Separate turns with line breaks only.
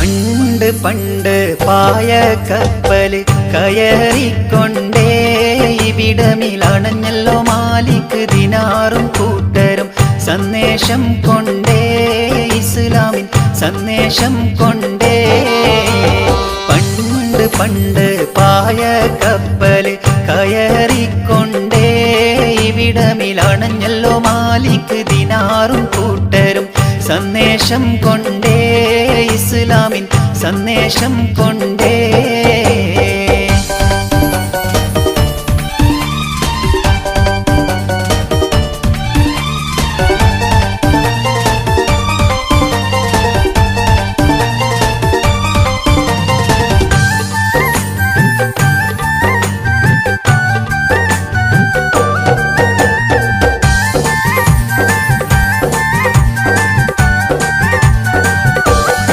പണ്ട് പണ്ട് പായ കപ്പൽ കയറിക്കൊണ്ടേ. ഇവിടമിലണഞ്ഞല്ലോ മാലിക്ക് ദിനാറും കൂട്ടരും സന്ദേശം കൊണ്ടേ. ഇസ്ലാമിൻ സന്ദേശം കൊണ്ടേ. പണ്ട് പണ്ട് പായ കപ്പൽ കയറിക്കൊണ്ടേ. ഇവിടമിലണഞ്ഞല്ലോ മാലിക്ക് ദിനാറും കൂട്ടരും സന്ദേശം കൊണ്ടേ. ഇസ്ലാമിൻ സന്ദേശം കൊണ്ടേ